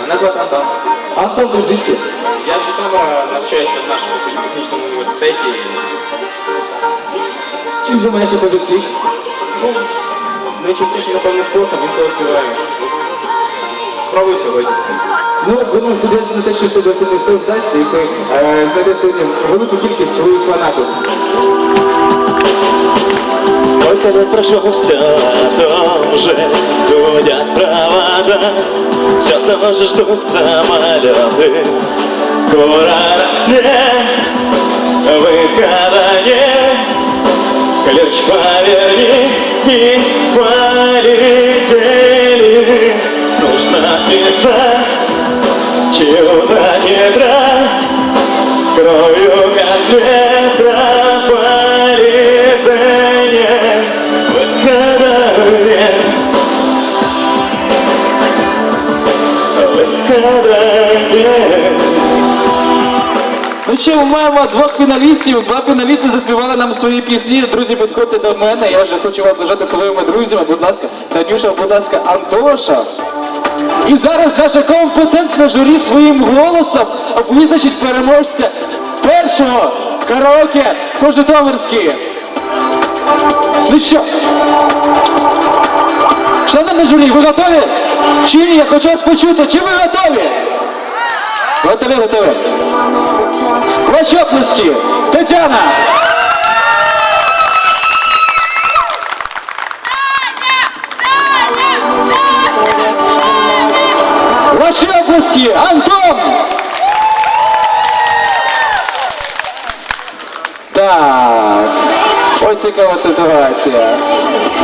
Мене звати Антон. Антон, ти звідки? Я з Житомира навчаюся в нашому політехнічному університеті. Чим займаєшся по житті? Ну, найчастіше, напевно, спортом, інколи співаю. Спробую сьогодні. Ну, будемо сподіватися на те, що в тебе сьогодні все вдасться, і ти е, знайдеш сьогодні велику кількість своїх фанатів. Сколько лет прошло, все то уже гудят провода. Все тоже ждут самолеты. Скоро рассвет, выхода нет Ключ поверни и полетели. Нужно писать чью-то тетрадь Кровью Ну ми маємо двох фіналістів. Два фіналісти заспівали нам свої пісні. Друзі, підходьте до мене. Я вже хочу вас вважати своїми друзями. Будь ласка, Танюша, будь ласка, Антоша. І зараз наше компетентне журі своїм голосом визначить переможця першого караоке по-житомирськи. Ну що? Шановне журі, ви готові? Чи ні? Я хочу вас почути. Чи ви готові? Готові, готові. Ваші оплески. Тетяна. Ваші оплески. Антон. Так. Ой, цікава ситуація.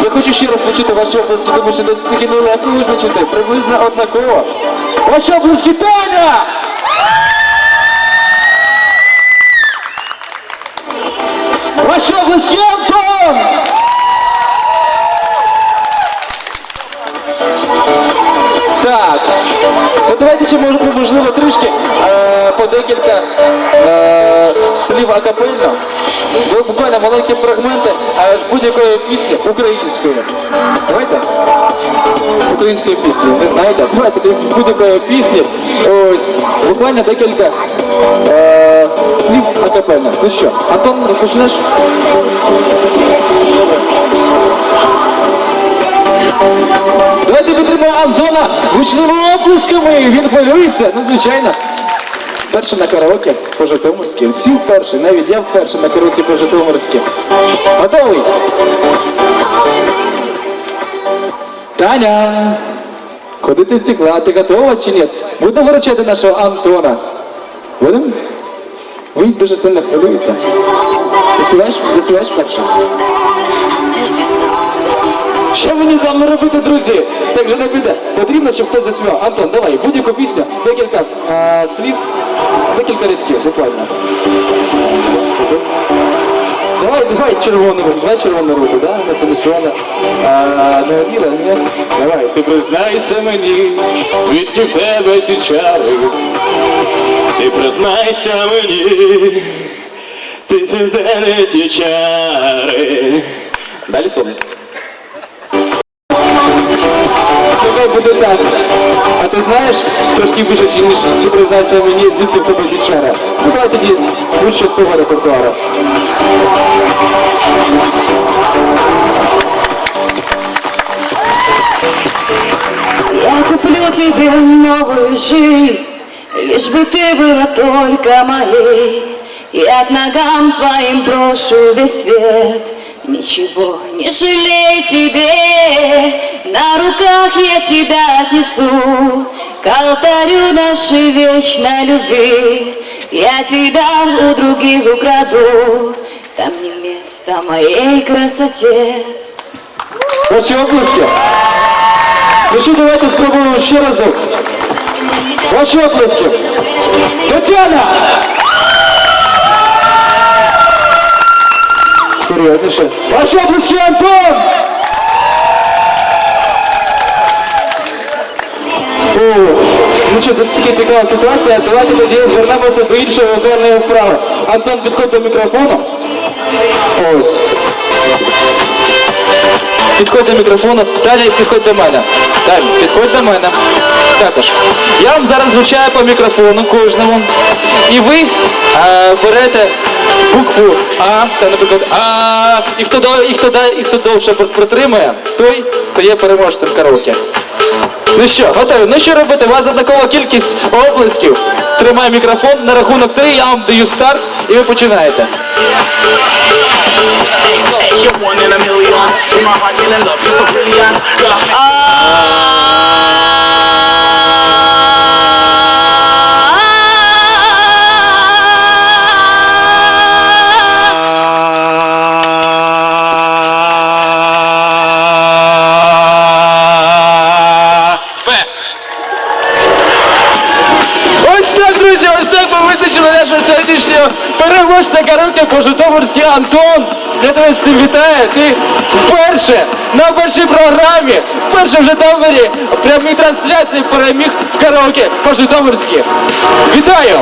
Я хочу ще раз почути ваші оплески, тому що досить таки нелегко визначити. Приблизно однаково. Ваші оплески, Таня! Ваші оплески, Антон! Так, ну давайте ще може, можливо трішки е, по декілька е, слів акапельно. Ви Буквально маленькі фрагменти е, з будь-якої пісні української. Давайте? Української пісні, ви знаєте? Давайте з будь-якої пісні. Ось, буквально декілька е, слів акапельно. Ну що, Антон, розпочнеш? Давайте підтримаємо Антона гучними оплесками. Він хвилюється, ну звичайно. Перше на караоке по Житомирськи. Всі вперше, навіть я вперше на караоке по Житомирськи. Готовий? Таня, куди ти втекла? Ти готова чи ні? Будемо виручати нашого Антона. Будемо? Він дуже сильно хвилюється. Заспіваєш? Заспіваєш перше? Що мені з вами робити, друзі? Так вже не піде. Потрібно, щоб хтось заспівав. Антон, давай, будь-яку пісню, декілька е, слів, декілька рядків, буквально. Давай, давай червону руку, давай червону руку, да? Ми сьогодні співали. А, не оділа, ні? Давай, ти признайся мені, Звідки в тебе ці чари? Ти признайся мені, ти де ті чари. Далі слово. Давай буде так. А ти знаєш, трошки більше чи ніж ти признайся мені, звідки в тебе дівчара. Ну давай тоді будь-що з того репертуару. Я куплю тебе новую жизнь, лишь бы ты была только моей. Я к ногам твоим брошу весь свет, ничего не жалей тебе. На руках я тебя отнесу к алтарю нашей вечной любви. Я тебя у других украду, там не место моей красоте. Ваші оплески. Ну що, давайте спробуємо ще разок. Ваші оплески. Тетяна! Серйозніше. Ваші оплески, Антон! Ну що, досить таки цікава ситуація. Давайте тоді звернемося до іншої вокальної вправи. Антон, підходь до мікрофону. Ось. Підходь до мікрофону, далі підходь до мене. Далі, підходь до мене. Також. Я вам зараз вручаю по мікрофону кожному. І ви е, берете букву А, та, наприклад, А, і хто, до- і хто, і хто довше пр- протримає, той стає переможцем караоке. Ну що, готові? Ну що робити? У вас однакова кількість оплесків. Тримай мікрофон. На рахунок три я вам даю старт. І ви починаєте. You're визначили нашого сьогоднішнього переможця караоке по-житомирськи Антон. Я тебе з цим вітаю. Ти вперше на першій програмі, вперше в Житомирі в прямій трансляції переміг в караоке по-житомирськи. Вітаю!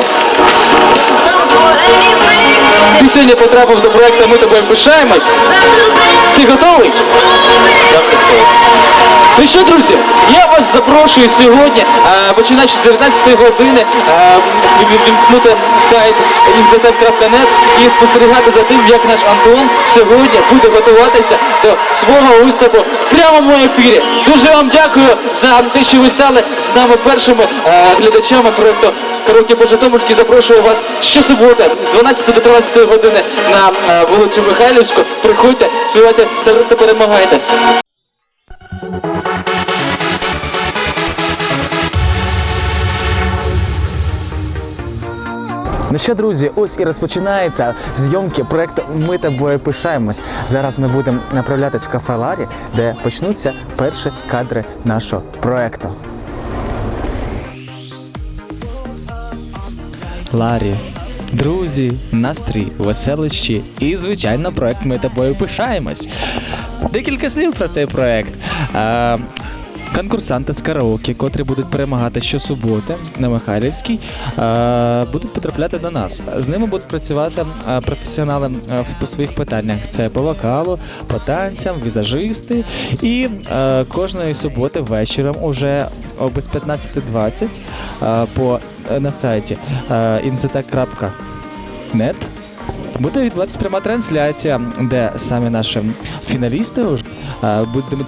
Ти сьогодні потрапив до проекту Ми тобою пишаємось. Ти готовий? Ну що, друзі, я вас запрошую сьогодні, е, починаючи з 19 години, е, вімкнути сайт inzetep.net і спостерігати за тим, як наш Антон сьогодні буде готуватися до свого виступу в прямому ефірі. Дуже вам дякую за те, що ви стали з нами першими е, глядачами проекту Караоке по-Житомирськи. Запрошую вас щосуботи з 12 до 13 години на е, вулицю Михайлівську. Приходьте, співайте та- та перемагайте. Ну що, друзі, ось і розпочинається зйомки проекту Ми тобою пишаємось. Зараз ми будемо направлятись в кафе Ларі, де почнуться перші кадри нашого проекту. Ларі, друзі, настрій, веселищі і, звичайно, проект Ми тобою пишаємось. Декілька слів про цей проект. Конкурсанти з караоке, котрі будуть перемагати щосуботи на Михайлівській, будуть потрапляти до нас. З ними будуть працювати професіонали по своїх питаннях. Це по вокалу, по танцям, візажисти. І кожної суботи вечором, уже без 15.20 е, по, е, на сайті е, Буде відбуватися пряма трансляція, де самі наші фіналісти будуть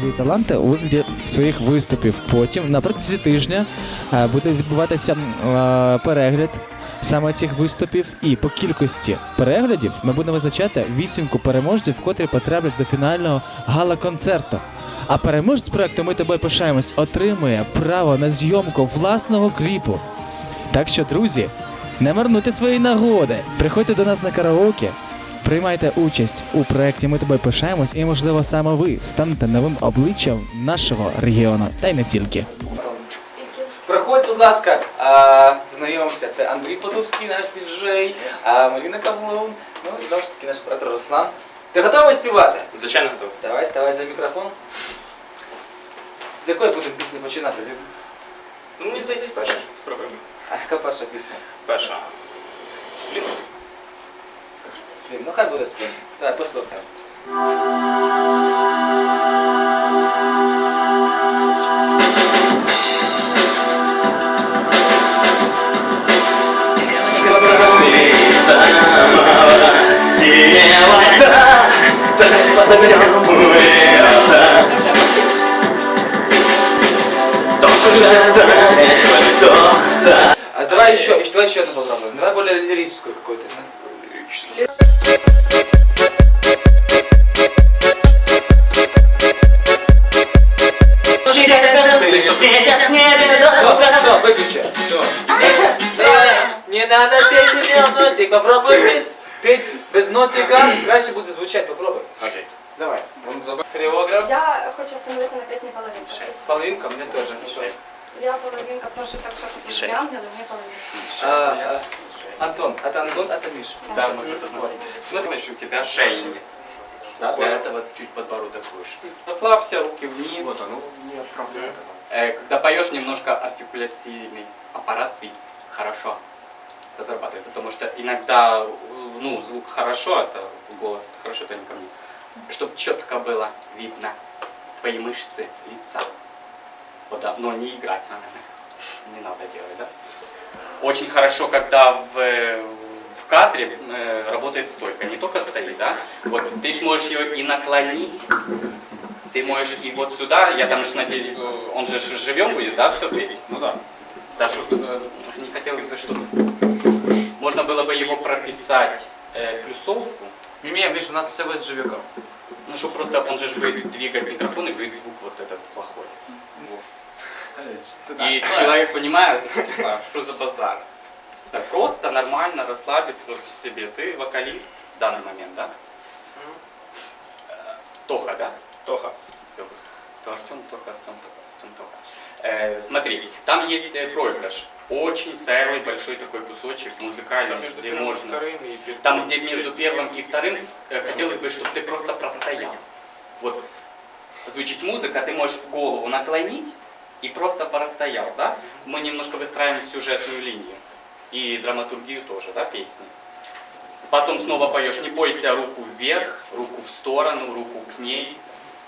свої таланти у вигляді своїх виступів. Потім на протязі тижня е, буде відбуватися е, перегляд саме цих виступів. І по кількості переглядів ми будемо визначати вісімку переможців, котрі потраплять до фінального гала-концерту. А переможець проекту Ми тобою пишаємось отримує право на зйомку власного кліпу. Так що, друзі, не марнуйте свої нагоди. Приходьте до нас на караоке, приймайте участь у проєкті Ми тобою пишаємось, і, можливо, саме ви станете новим обличчям нашого регіону, та й не тільки. Проходь, будь ласка, а, знайомимося. Це Андрій Подубський, наш діджей, а, Маріна Кавлун, ну і знову ж таки наш оператор Руслан. Ти готовий співати? Звичайно, готовий. Давай, ставай за мікрофон. З якої будемо пісні починати? З... Ну, мені здається, перша. Спробуємо. А яка перша пісня? Перша. Сплін. Сплін. Ну хай буде сплін. Давай, послухаємо. Синего льда, так подобрем это. Должен знать кто-то. А давай еще, еще, давай еще одну попробуем. Давай более лирическую какую-то. Да? Светят в небе до Все, все, выключи. Все. Не надо петь тебе в носик, попробуй петь. Петь без носика, краще буде звучать, попробуй. Окей. Давай. Хореограф. Я хочу остановиться на песне «Половинка». Половинка, мне тоже. Я половинка, прошу так, что Шесть. ты ангел, мне половинка. А, а, Антон, это Антон, это Миша. Да, мы Вот. Смотри, Смотришь, у тебя шея нет. да, для этого чуть подбородок выше. Расслабься, руки вниз. Вот оно. Нет проблем. Э, когда поешь, немножко артикуляционный аппараций хорошо разрабатывай, потому что иногда, э, ну, звук хорошо, это голос, это хорошо, это не ко мне. Чтобы четко было видно твои мышцы лица. Вот, да, но не играть, не надо делать, да? Очень хорошо, когда в, в кадре э, работает стойка, не только стоит, да? Вот ты ж можешь ее и наклонить, ты можешь и вот сюда, я там же надеюсь, э, он же живем будет, да, все петь? Ну да. Да, чтоб, э, не хотелось бы, чтобы можно было бы его прописать э, плюсовку, Мимия, видишь, у нас все будет живиком. ну, чтобы просто он же будет двигать микрофон и будет звук вот этот плохой. И человек понимает, типа, что за базар. Так просто, нормально расслабиться в себе. Ты вокалист в данный момент, да? Э, Тоха, да? Тоха. Все. То Артем Тоха, Артем Тоха, Артем Тоха. Э, смотри, там есть э, проигрыш. Очень целый большой такой кусочек музыкальный, где можно... Там, где между первым и вторым, э, хотелось бы, чтобы ты просто простоял. Вот звучит музыка, ты можешь голову наклонить и просто простоял, да? Мы немножко выстраиваем сюжетную линию и драматургию тоже, да, песни. Потом снова поешь, не бойся, руку вверх, руку в сторону, руку к ней,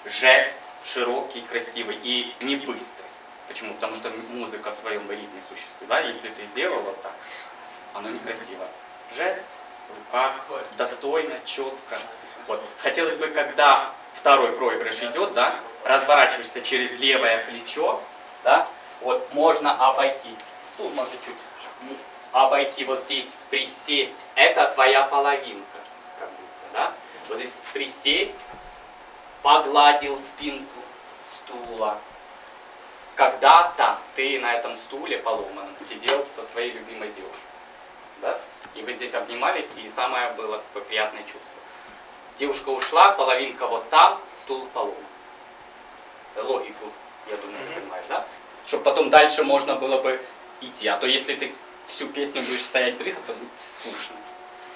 жест широкий, красивый и не быстрый. Почему? Потому что музыка в своем ритме существует, да? Если ты сделал вот так, оно некрасиво. Жест, рука, достойно, четко. Вот. Хотелось бы, когда второй проигрыш идет, да, разворачиваешься через левое плечо, да, вот можно обойти. Стул может чуть обойти вот здесь, присесть. Это твоя половинка, как будто, да. Вот здесь присесть, погладил спинку стула. Когда-то ты на этом стуле поломанном сидел со своей любимой девушкой, да? И вы здесь обнимались, и самое было такое приятное чувство. Девушка ушла, половинка вот там, стул поломан. Логику, я думаю, ты понимаешь, да? Чтобы потом дальше можно было бы идти. А то если ты всю песню будешь стоять дрыгаться, будет скучно.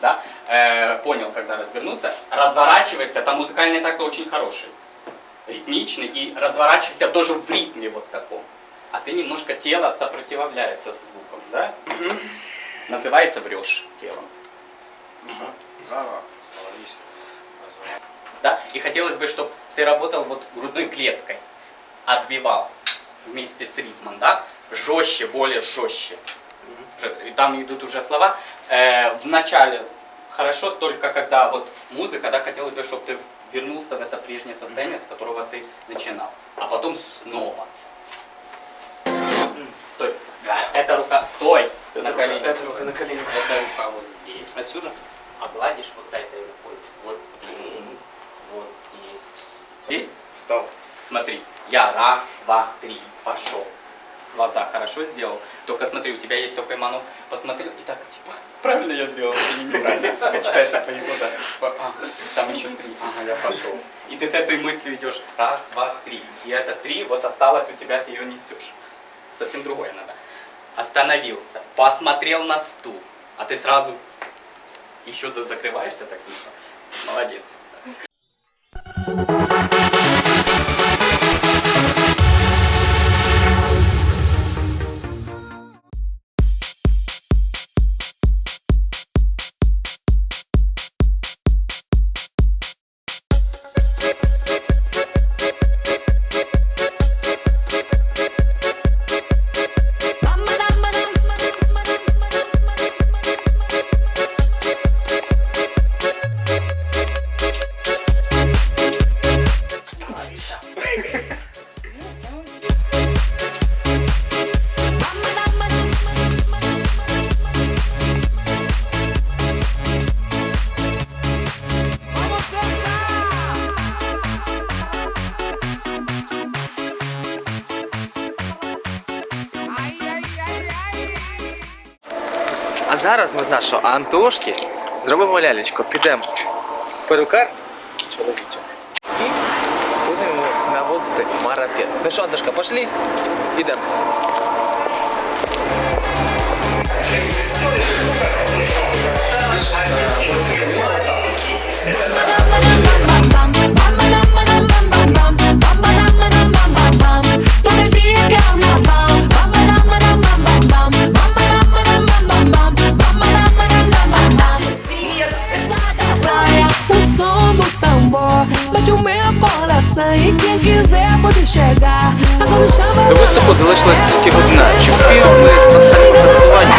Да? Э, понял, когда развернуться. Разворачивайся, там музыкальный такт очень хороший. Ритмичный и разворачивайся тоже в ритме вот таком. А ты немножко тело сопротивляется с звуком, да? Называется врешь телом. Да? И хотелось бы, чтобы ты работал вот грудной клеткой, Отбивал вместе с ритмом, да? Жестче, более жестче. И там идут уже слова. Э, в начале хорошо, только когда вот музыка, да, хотелось бы, чтобы ты вернулся в это прежнее состояние, с которого ты начинал. А потом снова. Стой. Эта рука. Стой. на коленях. Это рука на коленях. Эта рука вот здесь. Отсюда? Огладишь вот этой рукой. Вот здесь. Вот здесь. Здесь? Встал. Смотри, я раз, два, три, пошел. Глаза хорошо сделал. Только смотри, у тебя есть такой мануал. Посмотрел и так, типа, правильно я сделал или неправильно? Читается твои глаза. Типа, а, там еще три. Ага, я пошел. И ты с этой мыслью идешь. Раз, два, три. И это три, вот осталось у тебя, ты ее несешь. Совсем другое надо. Остановился, посмотрел на стул, а ты сразу еще за- закрываешься так смешно. Молодец. А зараз ми з нашого Антошки зробимо лялечку. Підемо в перукар чоловічу і будемо наводити марафет. Ну що, Антошка, пошли? Ідемо. У До виступу залишилась тільки година. Чи вспіємо ми з останнім приготуванням?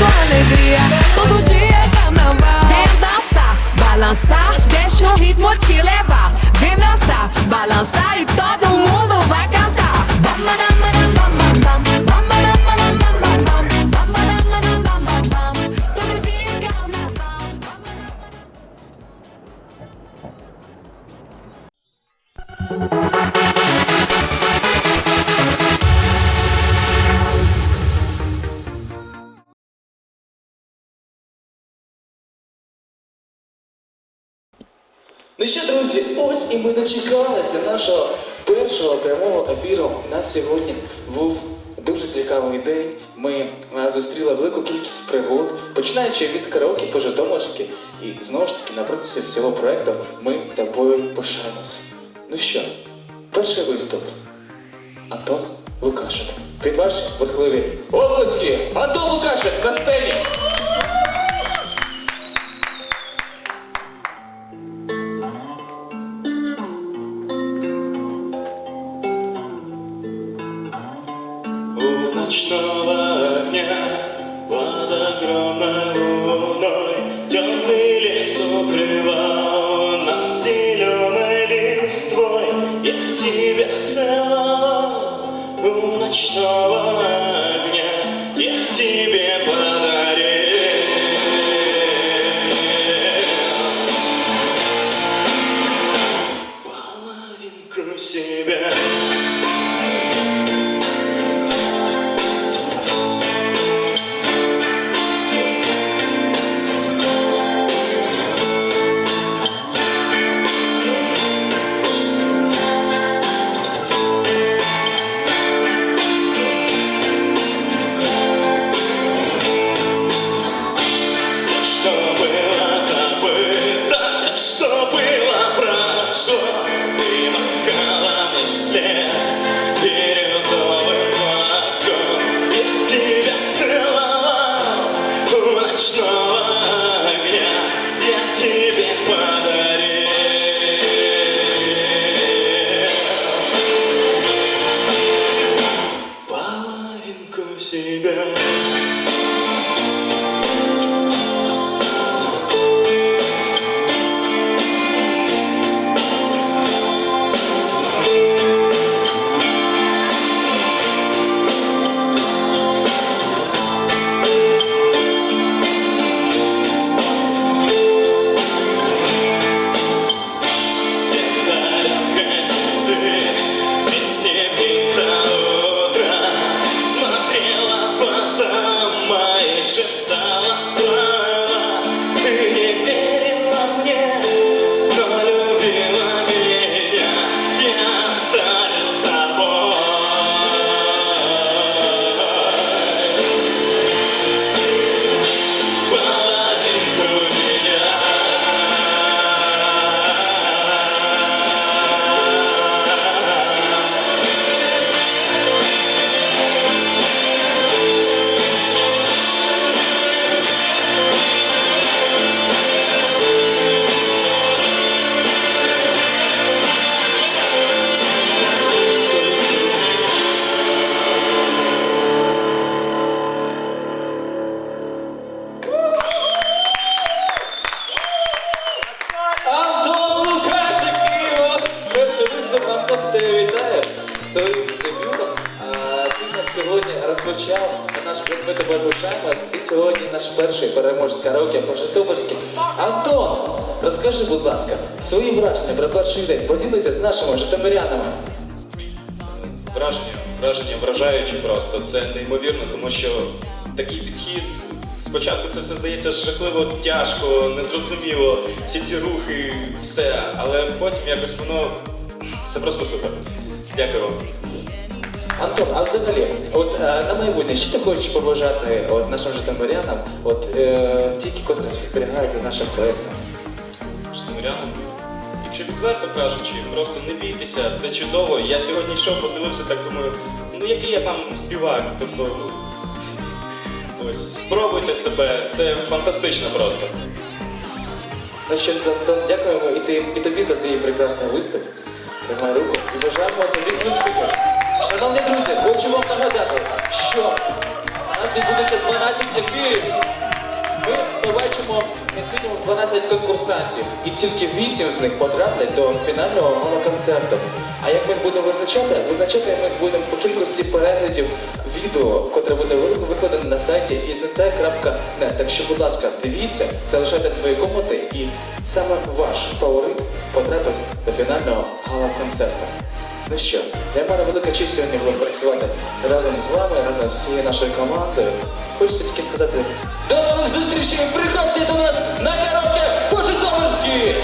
com alegria. Todo dia é carnaval. Vem dançar, balançar, deixa o ritmo te levar. Vem dançar, balançar e todo mundo vai cantar. Bam, Ну що, друзі, ось і ми дочекалися нашого першого прямого ефіру. У нас сьогодні був дуже цікавий день. Ми е, зустріли велику кількість пригод, починаючи від караоке по Житомирськи. І знову ж таки, на протязі всього проекту ми тобою пишаємося. Ну що, перший виступ. Антон Лукашев. Під ваші бурхливі оплески! Антон Лукашев на сцені! Ночного огня. Под огромной луной Темный лес укрывал нас зеленой листвой. Я тебя целовал у ночного огня розпочав наш предмет тебе пишаємось. Ти сьогодні наш перший переможець караоке по Житомирськи. Антон, розкажи, будь ласка, свої враження про перший день. Поділися з нашими житомирянами. Враження, враження вражаючі просто. Це неймовірно, тому що такий підхід. Спочатку це все здається жахливо тяжко, незрозуміло, всі ці рухи, все. Але потім якось воно. Це просто супер. Дякую вам. Антон, а взагалі, от е, на майбутнє, що ти хочеш побажати от, нашим житомирянам, от е, тільки котрі спостерігають за нашим проєктом? Житомирянам. Якщо відверто кажучи, просто не бійтеся, це чудово. Я сьогодні йшов, подивився, так думаю, ну який я там співак. Тобто, ось, спробуйте себе, це фантастично просто. Ну що, Антон, дякуємо і, ти, і тобі за твій прекрасний виступ. Тримай руку і бажаємо тобі успіху. Шановні друзі, хочу вам нагадати, що у нас відбудеться 12 ефірів. Ми побачимо як мінімум 12 конкурсантів, і тільки 8 з них потраплять до фінального гала-концерту. А як ми будемо визначати? Визначати ми будемо по кількості переглядів відео, котре буде викладено на сайті iznt.net. Так що, будь ласка, дивіться, залишайте свої коменти і саме ваш фаворит потрапить до фінального гала-концерту. Ну що, для мене велика честь сьогодні було працювати разом з вами, разом з всією нашою командою. Хочеться тільки сказати до нових зустрічей! Приходьте до нас на канал Кожен Заморський!